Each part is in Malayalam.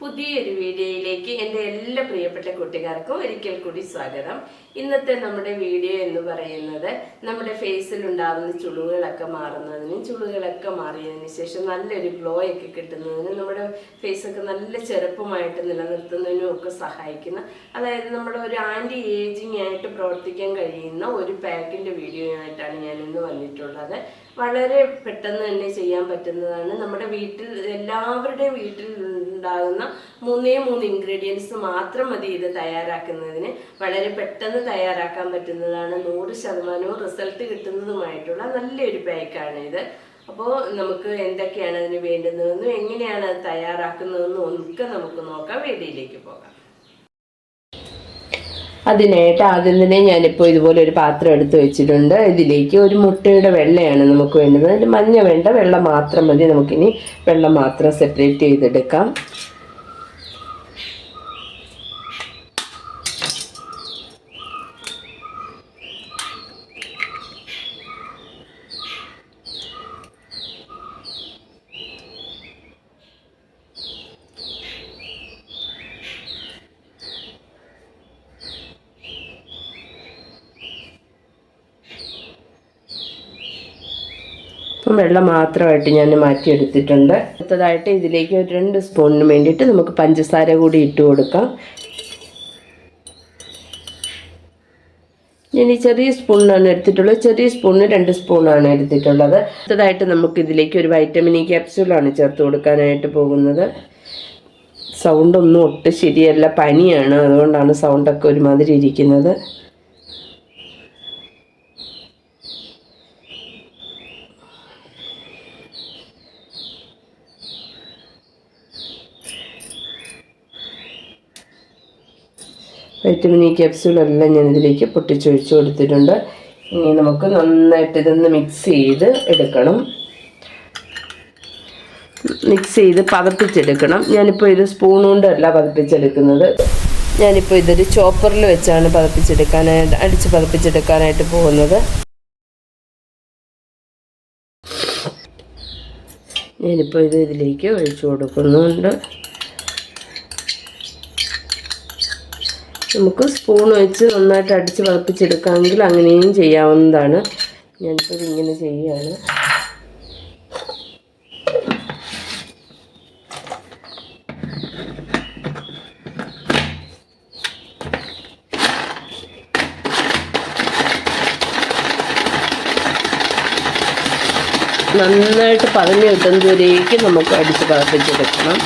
പുതിയൊരു വീഡിയോയിലേക്ക് എന്റെ എല്ലാ പ്രിയപ്പെട്ട കുട്ടികാർക്കും ഒരിക്കൽ കൂടി സ്വാഗതം. ഇന്നത്തെ നമ്മുടെ വീഡിയോ എന്ന് പറയുന്നത് നമ്മുടെ ഫേസിൽ ഉണ്ടാകുന്ന ചുളിവുകളൊക്കെ മാറുന്നതിനും ചുളിവുകളൊക്കെ മാറിയതിന് ശേഷം നല്ലൊരു ഗ്ലോ ഒക്കെ കിട്ടുന്നതിനും നമ്മുടെ ഫേസൊക്കെ നല്ല ചെറുപ്പമായിട്ട് നിലനിർത്തുന്നതിനും ഒക്കെ സഹായിക്കുന്ന അതായത് നമ്മുടെ ഒരു ആന്റി ഏജിങ് ആയിട്ട് പ്രവർത്തിക്കാൻ കഴിയുന്ന ഒരു പാക്കിന്റെ വീഡിയോ ആയിട്ടാണ് ഞാൻ ഇന്ന് വന്നിട്ടുള്ളത്. വളരെ പെട്ടെന്ന് തന്നെ ചെയ്യാൻ പറ്റുന്നതാണ്. നമ്മുടെ വീട്ടിൽ എല്ലാവരുടെയും വീട്ടിൽ ഉണ്ടാകുന്ന മൂന്നേ മൂന്ന് ഇൻഗ്രീഡിയൻസ് മാത്രം മതി ഇത് തയ്യാറാക്കുന്നതിന്. വളരെ പെട്ടെന്ന് തയ്യാറാക്കാൻ പറ്റുന്നതാണ്. നൂറ് ശതമാനവും റിസൾട്ട് കിട്ടുന്നതുമായിട്ടുള്ള നല്ലൊരു പാക്കാണ് ഇത്. അപ്പോൾ നമുക്ക് എന്തൊക്കെയാണ് അതിന് വേണ്ടുന്നതെന്നും എങ്ങനെയാണ് അത് തയ്യാറാക്കുന്നതെന്നും ഒക്കെ നമുക്ക് നോക്കാം. വീഡിയോയിലേക്ക് പോകാം. അതിനായിട്ട് ആദ്യം തന്നെ ഞാനിപ്പോൾ ഇതുപോലെ ഒരു പാത്രം എടുത്ത് വെച്ചിട്ടുണ്ട്. ഇതിലേക്ക് ഒരു മുട്ടയുടെ വെള്ളയാണ് നമുക്ക് വേണ്ടത്. അതിൽ മഞ്ഞ വേണ്ട വെള്ളം മാത്രം മതി. നമുക്കിനി വെള്ളം മാത്രം സെപ്പറേറ്റ് ചെയ്തെടുക്കാം. അപ്പം വെള്ളം മാത്രമായിട്ട് ഞാൻ മാറ്റിയെടുത്തിട്ടുണ്ട്. അടുത്തതായിട്ട് ഇതിലേക്ക് ഒരു രണ്ട് സ്പൂണിന് വേണ്ടിയിട്ട് നമുക്ക് പഞ്ചസാര കൂടി ഇട്ട് കൊടുക്കാം. ഞാൻ ഈ ചെറിയ സ്പൂണിനാണ് എടുത്തിട്ടുള്ളത്. ചെറിയ സ്പൂണിന് രണ്ട് സ്പൂണാണ് എടുത്തിട്ടുള്ളത്. അടുത്തതായിട്ട് നമുക്ക് ഇതിലേക്ക് ഒരു വൈറ്റമിൻ ഇ ക്യാപ്സ്യൂളാണ് ചേർത്ത് കൊടുക്കാനായിട്ട് പോകുന്നത്. സൗണ്ടൊന്നും ഒട്ടും ശരിയല്ല പനിയാണ്. അതുകൊണ്ടാണ് സൗണ്ടൊക്കെ ഒരുമാതിരി ഇരിക്കുന്നത്. വൈറ്റമിൻ ഇ ക്യാപ്സ്യൂളെല്ലാം ഞാൻ ഇതിലേക്ക് പൊട്ടിച്ചൊഴിച്ച് കൊടുത്തിട്ടുണ്ട്. ഇനി നമുക്ക് നന്നായിട്ട് ഇതൊന്ന് മിക്സ് ചെയ്ത് എടുക്കണം. മിക്സ് ചെയ്ത് പതപ്പിച്ചെടുക്കണം. ഞാനിപ്പോൾ ഇത് സ്പൂൺ കൊണ്ടല്ല പതപ്പിച്ചെടുക്കുന്നത്. ഞാനിപ്പോൾ ഇതൊരു ചോപ്പറിൽ വെച്ചാണ് പതപ്പിച്ചെടുക്കാനായിട്ട് അടിച്ച് പതപ്പിച്ചെടുക്കാനായിട്ട് പോകുന്നത്. ഞാനിപ്പോൾ ഇത് ഇതിലേക്ക് ഒഴിച്ചു കൊടുക്കുന്നുണ്ട്. നമുക്ക് സ്പൂൺ വെച്ച് നന്നായിട്ട് അടിച്ച് വളപ്പിച്ചെടുക്കാമെങ്കിൽ അങ്ങനെയും ചെയ്യാവുന്നതാണ്. ഞാനിപ്പോൾ ഇങ്ങനെ ചെയ്യുകയാണ് നന്നായിട്ട് പതഞ്ഞ് കിട്ടുന്നതുവരേക്കും നമുക്ക് അടിച്ച് പതപ്പിച്ചെടുക്കണം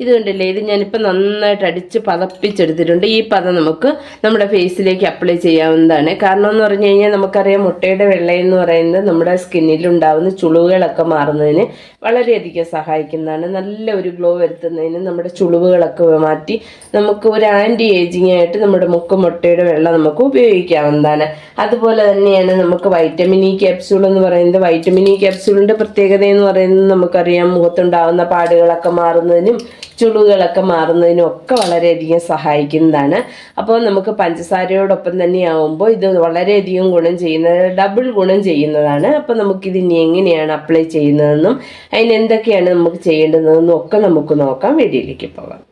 ഇത് കണ്ടില്ലേ? ഇത് ഞാനിപ്പോൾ നന്നായിട്ട് അടിച്ച് പതപ്പിച്ചെടുത്തിട്ടുണ്ട്. ഈ പദം നമുക്ക് നമ്മുടെ ഫേസിലേക്ക് അപ്ലൈ ചെയ്യാവുന്നതാണ്. കാരണം എന്ന് പറഞ്ഞു കഴിഞ്ഞാൽ നമുക്കറിയാം മുട്ടയുടെ വെള്ള എന്ന് പറയുന്നത് നമ്മുടെ സ്കിന്നിൽ ഉണ്ടാകുന്ന ചുളിവുകളൊക്കെ മാറുന്നതിന് വളരെയധികം സഹായിക്കുന്നതാണ്. നല്ല ഒരു ഗ്ലോ വരുത്തുന്നതിന് നമ്മുടെ ചുളിവുകളൊക്കെ മാറ്റി നമുക്ക് ഒരു ആന്റി ഏജിങ് ആയിട്ട് നമ്മുടെ മുക്ക് മുട്ടയുടെ വെള്ളം നമുക്ക് ഉപയോഗിക്കാവുന്നതാണ്. അതുപോലെ തന്നെയാണ് നമുക്ക് വൈറ്റമിൻ ഇ ക്യാപ്സ്യൂൾ എന്ന് പറയുന്നത്. വൈറ്റമിൻ ഇ ക്യാപ്സ്യൂളിന്റെ പ്രത്യേകത എന്ന് പറയുന്നത് നമുക്കറിയാം മുഖത്തുണ്ടാകുന്ന പാടുകളൊക്കെ മാറുന്നതിനും ചുളിവുകളൊക്കെ മാറുന്നതിനും ഒക്കെ വളരെയധികം സഹായിക്കുന്നതാണ്. അപ്പോൾ നമുക്ക് പഞ്ചസാരയോടൊപ്പം തന്നെ ആവുമ്പോൾ ഇത് വളരെയധികം ഗുണം ചെയ്യുന്നത് ഡബിൾ ഗുണം ചെയ്യുന്നതാണ്. അപ്പോൾ നമുക്കിത് ഇനി എങ്ങനെയാണ് അപ്ലൈ ചെയ്യുന്നതെന്നും അതിന് എന്തൊക്കെയാണ് നമുക്ക് ചെയ്യേണ്ടതെന്നും ഒക്കെ നമുക്ക് നോക്കാം. വീഡിയോയിലേക്ക് പോകാം.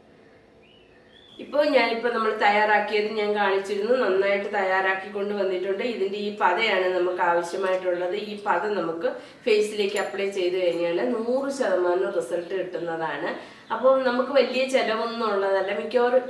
ഇപ്പോൾ ഞാനിപ്പോൾ നമ്മൾ തയ്യാറാക്കിയത് ഞാൻ കാണിച്ചിരുന്നു. നന്നായിട്ട് തയ്യാറാക്കി കൊണ്ട് വന്നിട്ടുണ്ട്. ഇതിന്റെ ഈ പതയാണ് നമുക്ക് ആവശ്യമായിട്ടുള്ളത്. ഈ പത നമുക്ക് ഫേസിലേക്ക് അപ്ലൈ ചെയ്ത് കഴിഞ്ഞാൽ നൂറ് ശതമാനം റിസൾട്ട് കിട്ടുന്നതാണ്. അപ്പോൾ നമുക്ക് വലിയ ചിലവൊന്നും ഉള്ളതല്ല മിക്കവാറും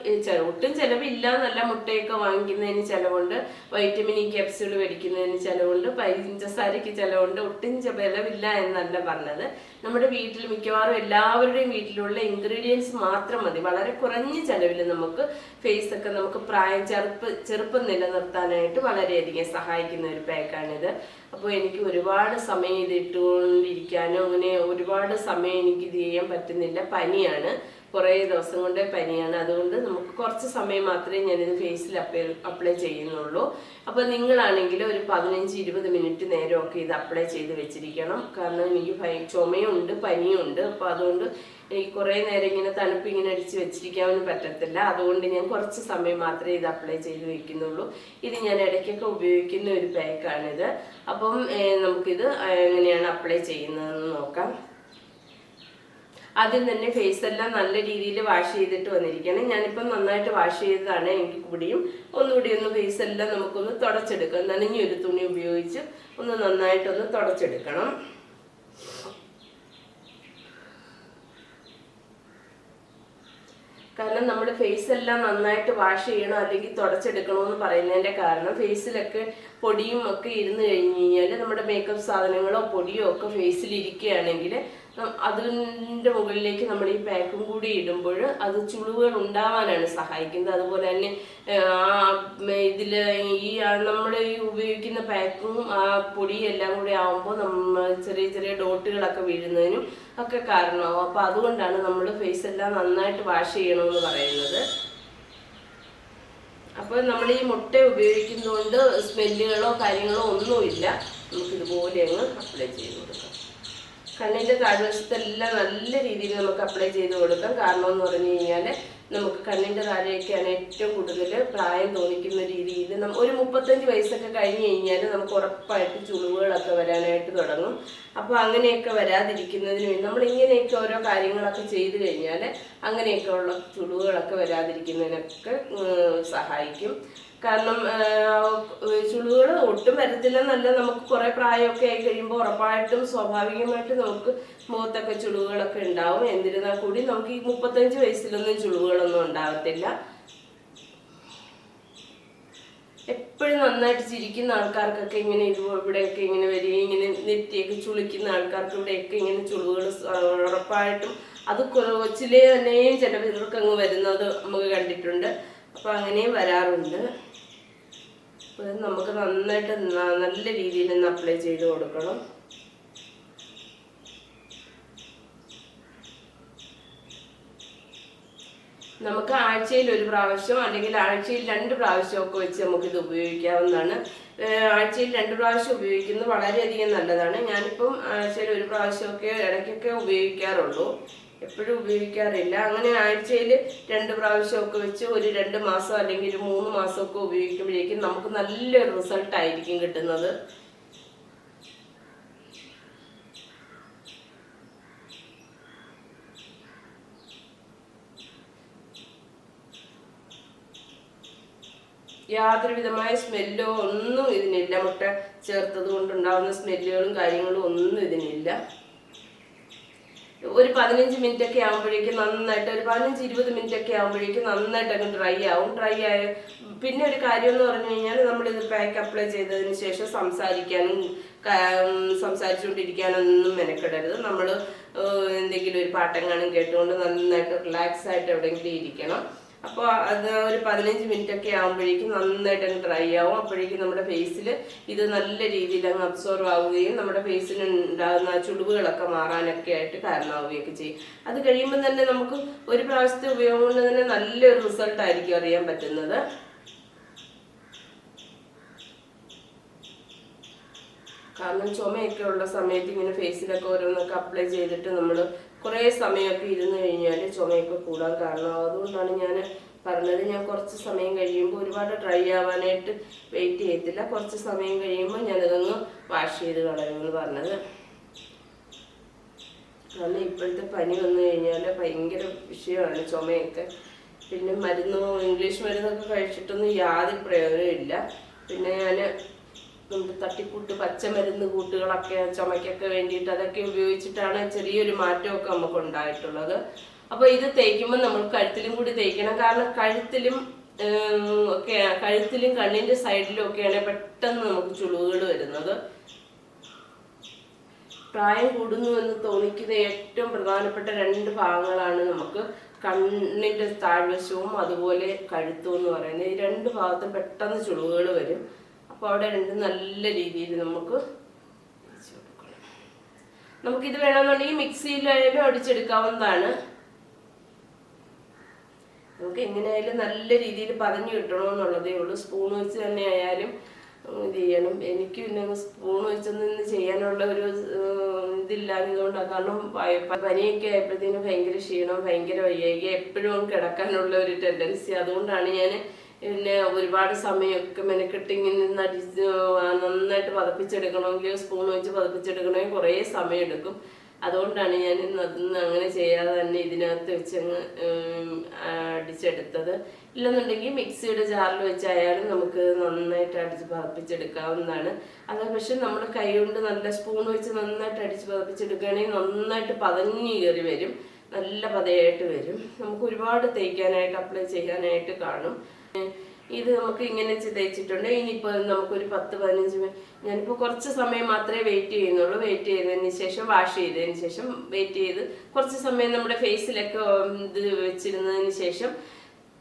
ഒട്ടും ചിലവില്ല നല്ല മുട്ടയൊക്കെ വാങ്ങിക്കുന്നതിന് ചിലവുണ്ട്. വൈറ്റമിൻ ഇ ക്യാപ്സ്യൂൾ മേടിക്കുന്നതിന് ചിലവുണ്ട്. പഞ്ചസാരയ്ക്ക് ചിലവുണ്ട്. ഒട്ടും ചിലവില്ല എന്നല്ല പറഞ്ഞത്. നമ്മുടെ വീട്ടിൽ മിക്കവാറും എല്ലാവരുടെയും വീട്ടിലുള്ള ഇൻഗ്രീഡിയൻസ് മാത്രം മതി. വളരെ കുറഞ്ഞ ചിലവിൽ നമുക്ക് ഫേസ് ഒക്കെ നമുക്ക് പ്രായം ചെറുപ്പ് ചെറുപ്പം നിലനിർത്താനായിട്ട് വളരെയധികം സഹായിക്കുന്ന ഒരു പാക്കാണിത്. അപ്പോൾ എനിക്ക് ഒരുപാട് സമയം ഇത് ഇട്ടുകൊണ്ടിരിക്കാനോ അങ്ങനെ ഒരുപാട് സമയം എനിക്ക് ഇത് ചെയ്യാൻ പറ്റുന്നില്ല. പനിയാണ്. കുറേ ദിവസം കൊണ്ട് പനിയാണ്. അതുകൊണ്ട് നമുക്ക് കുറച്ച് സമയം മാത്രമേ ഞാനിത് ഫേസിൽ അപ്ലൈ അപ്ലൈ ചെയ്യുന്നുള്ളൂ. അപ്പോൾ നിങ്ങളാണെങ്കിൽ ഒരു പതിനഞ്ച് ഇരുപത് മിനിറ്റ് നേരമൊക്കെ ഇത് അപ്ലൈ ചെയ്ത് വെച്ചിരിക്കണം. കാരണം എനിക്ക് ചുമയുണ്ട് പനിയുണ്ട്. അപ്പോൾ അതുകൊണ്ട് എനിക്ക് കുറേ നേരം ഇങ്ങനെ തണുപ്പ് ഇങ്ങനെ അടിച്ച് വെച്ചിരിക്കാനും പറ്റത്തില്ല. അതുകൊണ്ട് ഞാൻ കുറച്ച് സമയം മാത്രമേ ഇത് അപ്ലൈ ചെയ്ത് വെക്കുന്നുള്ളൂ. ഇത് ഞാൻ ഇടയ്ക്കൊക്കെ ഉപയോഗിക്കുന്ന ഒരു പാക്കാണിത് അപ്പം നമുക്കിത് എങ്ങനെയാണ് അപ്ലൈ ചെയ്യുന്നതെന്ന് നോക്കാം. ആദ്യം തന്നെ ഫേസ് എല്ലാം നല്ല രീതിയിൽ വാഷ് ചെയ്തിട്ട് വന്നിരിക്കണം ഞാനിപ്പം നന്നായിട്ട് വാഷ് ചെയ്തതാണ് എനിക്ക് കൂടിയും. ഒന്നുകൂടി ഒന്ന് ഫേസ് എല്ലാം നമുക്കൊന്ന് തുടച്ചെടുക്കാം. നനഞ്ഞൊരു തുണി ഉപയോഗിച്ച് ഒന്ന് നന്നായിട്ടൊന്ന് തുടച്ചെടുക്കണം. കാരണം നമ്മൾ ഫേസ് എല്ലാം നന്നായിട്ട് വാഷ് ചെയ്യണം അല്ലെങ്കിൽ തുടച്ചെടുക്കണമെന്ന് പറയുന്നതിന്റെ കാരണം ഫേസിലൊക്കെ പൊടിയും ഒക്കെ ഇരുന്ന് കഴിഞ്ഞ് കഴിഞ്ഞാൽ നമ്മുടെ മേക്കപ്പ് സാധനങ്ങളോ പൊടിയോ ഒക്കെ ഫേസിൽ ഇരിക്കുകയാണെങ്കിൽ അതിന്റെ മുകളിലേക്ക് നമ്മൾ ഈ പാക്കും കൂടി ഇടുമ്പോൾ അത് ചുളിവുകൾ ഉണ്ടാവാനാണ് സഹായിക്കുന്നത്. അതുപോലെ തന്നെ ഇതിൽ ഈ നമ്മൾ ഈ ഉപയോഗിക്കുന്ന പാക്കും ആ പൊടിയും എല്ലാം കൂടി ആവുമ്പോൾ നമ്മൾ ചെറിയ ചെറിയ ഡോട്ടുകളൊക്കെ വീഴുന്നതിനും ഒക്കെ കാരണമാവും. അപ്പോൾ അതുകൊണ്ടാണ് നമ്മൾ ഫേസ് എല്ലാം നന്നായിട്ട് വാഷ് ചെയ്യണമെന്ന് പറയുന്നത്. അപ്പോൾ നമ്മൾ ഈ മുട്ട ഉപയോഗിക്കുന്നതുകൊണ്ട് സ്മെല്ലുകളോ കാര്യങ്ങളോ ഒന്നുമില്ല. നമുക്കിതുപോലെ അങ്ങ് അപ്ലൈ ചെയ്ത് കൊടുക്കാം. കണ്ണിന്റെ താഴ്വശത്തെല്ലാം നല്ല രീതിയിൽ നമുക്ക് അപ്ലൈ ചെയ്ത് കൊടുക്കാം. കാരണം എന്ന് പറഞ്ഞു കഴിഞ്ഞാൽ നമുക്ക് കണ്ണിന്റെ താഴെയൊക്കെയാണ് ഏറ്റവും കൂടുതൽ പ്രായം തോന്നിക്കുന്ന രീതിയിൽ ഒരു മുപ്പത്തഞ്ച് വയസ്സൊക്കെ കഴിഞ്ഞ് കഴിഞ്ഞാൽ നമുക്ക് ഉറപ്പായിട്ട് ചുളിവുകളൊക്കെ വരാനായിട്ട് തുടങ്ങും. അപ്പോൾ അങ്ങനെയൊക്കെ വരാതിരിക്കുന്നതിന് വേണ്ടി നമ്മൾ ഇങ്ങനെയൊക്കെ ഓരോ കാര്യങ്ങളൊക്കെ ചെയ്തു കഴിഞ്ഞാൽ അങ്ങനെയൊക്കെ ഉള്ള ചുളിവുകളൊക്കെ വരാതിരിക്കുന്നതിനൊക്കെ സഹായിക്കും. കാരണം ചുളിവുകൾ ഒട്ടും വരത്തില്ലെന്നല്ല നമുക്ക് കുറെ പ്രായമൊക്കെ ആയി കഴിയുമ്പോൾ ഉറപ്പായിട്ടും സ്വാഭാവികമായിട്ട് നമുക്ക് മുഖത്തൊക്കെ ചുളിവുകളൊക്കെ ഉണ്ടാവും. എന്നിരുന്നാൽ കൂടി നമുക്ക് ഈ മുപ്പത്തഞ്ച് വയസ്സിലൊന്നും ചുളിവുകളൊന്നും ഉണ്ടാവത്തില്ല. എപ്പോഴും നന്നായിട്ട് ചിരിക്കുന്ന ആൾക്കാർക്കൊക്കെ ഇങ്ങനെ ഇതുപോലെ ഇവിടെയൊക്കെ ഇങ്ങനെ വരികയും ഇങ്ങനെ നെറ്റിയൊക്കെ ചുളിക്കുന്ന ആൾക്കാർക്ക് ഇവിടെയൊക്കെ ഇങ്ങനെ ചുളിവുകൾ ഉറപ്പായിട്ടും അത് കൊച്ചിലെ തന്നെയും ചിലവർക്ക് അങ്ങ് വരുന്നത് നമുക്ക് കണ്ടിട്ടുണ്ട്. അപ്പം അങ്ങനെയും വരാറുണ്ട്. നമുക്ക് നന്നായിട്ട് നല്ല രീതിയിൽ ഒന്ന് അപ്ലൈ ചെയ്ത് കൊടുക്കണം. നമുക്ക് ആഴ്ചയിൽ ഒരു പ്രാവശ്യം അല്ലെങ്കിൽ ആഴ്ചയിൽ രണ്ട് പ്രാവശ്യമൊക്കെ വെച്ച് നമുക്കിത് ഉപയോഗിക്കാവുന്നതാണ്. ആഴ്ചയിൽ രണ്ട് പ്രാവശ്യം ഉപയോഗിക്കുന്നത് വളരെയധികം നല്ലതാണ്. ഞാനിപ്പം ആഴ്ചയിൽ ഒരു പ്രാവശ്യമൊക്കെ ഇടയ്ക്കൊക്കെ ഉപയോഗിക്കാറുള്ളൂ. എപ്പോഴും ഉപയോഗിക്കാറില്ല. അങ്ങനെ ആഴ്ചയിൽ രണ്ട് പ്രാവശ്യമൊക്കെ വെച്ച് ഒരു രണ്ട് മാസം അല്ലെങ്കിൽ ഒരു മൂന്ന് മാസമൊക്കെ ഉപയോഗിക്കുമ്പോഴേക്കും നമുക്ക് നല്ലൊരു റിസൾട്ട് ആയിരിക്കും കിട്ടുന്നത്. യാതൊരു വിധമായ സ്മെല്ലോ ഒന്നും ഇതിനില്ല. മുട്ട ചേർത്തത് കൊണ്ടുണ്ടാകുന്ന സ്മെല്ലുകളും കാര്യങ്ങളും ഒന്നും ഇതിനില്ല. ഒരു പതിനഞ്ച് മിനിറ്റ് ഒക്കെ ആകുമ്പോഴേക്കും നന്നായിട്ട് ഒരു പതിനഞ്ച് ഇരുപത് മിനിറ്റ് ഒക്കെ ആകുമ്പോഴേക്കും നന്നായിട്ട് അങ്ങ് ഡ്രൈ ആവും. ഡ്രൈ ആയ പിന്നെ ഒരു കാര്യം എന്ന് പറഞ്ഞു കഴിഞ്ഞാൽ നമ്മളിത് പാക്ക് അപ്ലൈ ചെയ്തതിന് ശേഷം സംസാരിക്കാനും സംസാരിച്ചുകൊണ്ടിരിക്കാനൊന്നും മെനക്കെടരുത്. നമ്മൾ എന്തെങ്കിലും ഒരു പാട്ടെങ്ങാനും കേട്ടുകൊണ്ട് നന്നായിട്ട് റിലാക്സ് ആയിട്ട് എവിടെയെങ്കിലും ഇരിക്കണം. അപ്പോൾ അത് ഒരു പതിനഞ്ച് മിനിറ്റ് ഒക്കെ ആകുമ്പോഴേക്കും നന്നായിട്ട് അങ്ങ് ഡ്രൈ ആവും. അപ്പോഴേക്കും നമ്മുടെ ഫേസിൽ ഇത് നല്ല രീതിയിൽ അങ്ങ് അബ്സോർവ് ആവുകയും നമ്മുടെ ഫേസിൽ ഉണ്ടാകുന്ന ചുളിവുകളൊക്കെ മാറാനൊക്കെ ആയിട്ട് കാരണമാവുകയൊക്കെ ചെയ്യും. അത് കഴിയുമ്പോൾ തന്നെ നമുക്ക് ഒരു പ്രാവശ്യത്തെ ഉപയോഗം കൊണ്ട് തന്നെ നല്ലൊരു റിസൾട്ട് ആയിരിക്കും അറിയാൻ പറ്റുന്നത്. കാരണം ചുമയൊക്കെ ഉള്ള സമയത്ത് ഇങ്ങനെ ഫേസിലൊക്കെ ഓരോന്നൊക്കെ അപ്ലൈ ചെയ്തിട്ട് നമ്മൾ കുറേ സമയമൊക്കെ ഇരുന്ന് കഴിഞ്ഞാൽ ചുമയൊക്കെ കൂടാൻ കാരണം. അതുകൊണ്ടാണ് ഞാൻ പറഞ്ഞത് ഞാൻ കുറച്ച് സമയം കഴിയുമ്പോൾ ഒരുപാട് ഡ്രൈ ആവാനായിട്ട് വെയിറ്റ് ചെയ്യത്തില്ല. കുറച്ച് സമയം കഴിയുമ്പോൾ ഞാനിതൊന്ന് വാഷ് ചെയ്ത് കളയുമെന്ന് പറഞ്ഞത്. കാരണം ഇപ്പോഴത്തെ പനി വന്നു കഴിഞ്ഞാൽ ഭയങ്കര വിഷയമാണ് ചുമയൊക്കെ. പിന്നെ മരുന്ന് ഇംഗ്ലീഷ് മരുന്നൊക്കെ കഴിച്ചിട്ടൊന്നും യാതൊരു പ്രയോജനമില്ല പിന്നെ ഞാൻ തട്ടിക്കൂട്ട് പച്ചമരുന്ന് കൂട്ടുകളൊക്കെ ചുമയ്ക്കൊക്കെ വേണ്ടിയിട്ട് അതൊക്കെ ഉപയോഗിച്ചിട്ടാണ് ചെറിയൊരു മാറ്റമൊക്കെ നമുക്ക് ഉണ്ടായിട്ടുള്ളത്. അപ്പോൾ ഇത് തേക്കുമ്പോൾ നമ്മൾ കഴുത്തിലും കൂടി തേക്കണം. കാരണം കഴുത്തിലും ഒക്കെ കഴുത്തിലും കണ്ണിന്റെ സൈഡിലും ഒക്കെയാണ് പെട്ടെന്ന് നമുക്ക് ചുളിവുകൾ വരുന്നത്. പ്രായം കൂടുന്നു എന്ന് തോന്നിക്കുന്ന ഏറ്റവും പ്രധാനപ്പെട്ട രണ്ട് ഭാഗങ്ങളാണ് നമുക്ക് കണ്ണിന്റെ താഴ്വശവും അതുപോലെ കഴുത്തും എന്ന് പറയുന്നത്. ഈ രണ്ട് ഭാഗത്തും പെട്ടെന്ന് ചുളിവുകൾ വരും. അപ്പോൾ അവിടെ രണ്ട് നല്ല രീതിയിൽ നമുക്ക്. നമുക്കിത് വേണമെന്നുണ്ടെങ്കിൽ മിക്സിയിലായാലും അടിച്ചെടുക്കാവുന്നതാണ്. നമുക്ക് എങ്ങനെയായാലും നല്ല രീതിയിൽ പതഞ്ഞു കിട്ടണമെന്നുള്ളതേ ഉള്ളൂ. സ്പൂൺ വെച്ച് തന്നെ ആയാലും ഇത് ചെയ്യണം. എനിക്ക് പിന്നെ സ്പൂൺ വെച്ചൊന്നും ചെയ്യാനുള്ള ഒരു ഉം, ഇതില്ലാഞ്ഞതുകൊണ്ടാണ് കാരണം പനിയൊക്കെ ആയപ്പോഴത്തേനും ഭയങ്കര ക്ഷീണം ഭയങ്കര വയ്യായിക എപ്പോഴും കിടക്കാനുള്ള ഒരു ടെൻഡൻസി അതുകൊണ്ടാണ് ഞാൻ പിന്നെ ഒരുപാട് സമയമൊക്കെ മെനക്കെട്ട് ഇങ്ങനെ ആ, നന്നായിട്ട് പതപ്പിച്ചെടുക്കണമെങ്കിൽ സ്പൂൺ വെച്ച് പതപ്പിച്ചെടുക്കണമെങ്കിൽ കുറേ സമയം എടുക്കും അതുകൊണ്ടാണ് ഞാൻ അതൊന്നും അങ്ങനെ ചെയ്യാതെ തന്നെ ഇതിനകത്ത് വെച്ചങ്ങ് അടിച്ചെടുത്തത്. ഇല്ലെന്നുണ്ടെങ്കിൽ മിക്സിയുടെ ജാറിൽ വെച്ചായാലും നമുക്ക് നന്നായിട്ട് അടിച്ച് പതപ്പിച്ചെടുക്കാവുന്നതാണ്. അത് പക്ഷെ നമ്മൾ കൈ കൊണ്ട് നല്ല സ്പൂൺ വെച്ച് നന്നായിട്ട് അടിച്ച് പതപ്പിച്ചെടുക്കുകയാണെങ്കിൽ നന്നായിട്ട് പതഞ്ഞു കയറി വരും. നല്ല പതയായിട്ട് വരും. നമുക്ക് ഒരുപാട് തേക്കാനായിട്ട് അപ്ലൈ ചെയ്യാനായിട്ട് കാണും. ഇത് നമുക്ക് ഇങ്ങനെ തേച്ചിട്ടുണ്ട് ഇനിയിപ്പോൾ നമുക്കൊരു പത്ത് പതിനഞ്ച് മിനിറ്റ് ഞാനിപ്പോൾ കുറച്ച് സമയം മാത്രമേ വെയിറ്റ് ചെയ്യുന്നുള്ളൂ. വെയിറ്റ് ചെയ്തതിന് ശേഷം വാഷ് ചെയ്തതിന് ശേഷം വെയിറ്റ് ചെയ്ത് കുറച്ച് സമയം നമ്മുടെ ഫേസിലൊക്കെ ഇത് വെച്ചിരുന്നതിന് ശേഷം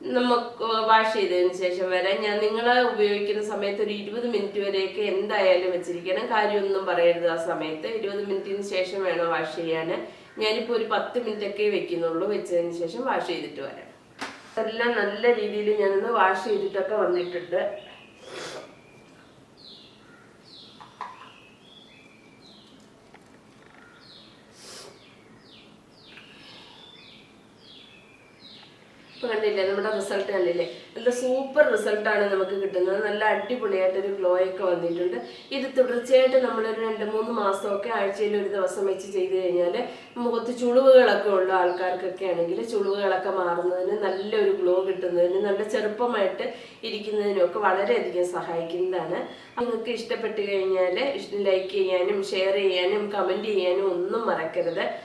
നമുക്ക് വാഷ് ചെയ്തതിന് ശേഷം വരെ ഞാൻ നിങ്ങൾ ഉപയോഗിക്കുന്ന സമയത്ത് ഒരു ഇരുപത് മിനിറ്റ് വരെയൊക്കെ എന്തായാലും വെച്ചിരിക്കണം. കാര്യമൊന്നും പറയരുത് ആ സമയത്ത്. ഇരുപത് മിനിറ്റിന് ശേഷം വേണം വാഷ് ചെയ്യാൻ ഞാനിപ്പോൾ ഒരു പത്ത് മിനിറ്റ് ഒക്കെ വെക്കുന്നുള്ളൂ. വെച്ചതിന് ശേഷം വാഷ് ചെയ്തിട്ട് വരാം. എല്ലാം നല്ല രീതിയിൽ ഞാനൊന്ന് വാഷ് ചെയ്തിട്ടൊക്കെ വന്നിട്ടുണ്ട്. ഇപ്പൊ കണ്ടില്ലേ? നമ്മുടെ റിസൾട്ട് കണ്ടില്ലേ? നല്ല സൂപ്പർ റിസൾട്ടാണ് നമുക്ക് കിട്ടുന്നത്. നല്ല അടിപൊളിയായിട്ടൊരു ഗ്ലോ ഒക്കെ വന്നിട്ടുണ്ട്. ഇത് തുടർച്ചയായിട്ട് നമ്മളൊരു രണ്ട് മൂന്ന് മാസമൊക്കെ ആഴ്ചയിൽ ഒരു ദിവസം വെച്ച് ചെയ്ത് കഴിഞ്ഞാൽ മുഖത്ത് ചുളിവുകളൊക്കെ ഉള്ള ആൾക്കാർക്കൊക്കെ ആണെങ്കിൽ ചുളിവുകളൊക്കെ മാറുന്നതിന് നല്ലൊരു ഗ്ലോ കിട്ടുന്നതിന് നല്ല ചെറുപ്പമായിട്ട് ഇരിക്കുന്നതിനൊക്കെ വളരെയധികം സഹായിക്കുന്നതാണ്. നിങ്ങൾക്ക് ഇഷ്ടപ്പെട്ട് കഴിഞ്ഞാൽ ലൈക്ക് ചെയ്യാനും ഷെയർ ചെയ്യാനും കമന്റ് ചെയ്യാനും ഒന്നും മറക്കരുത്.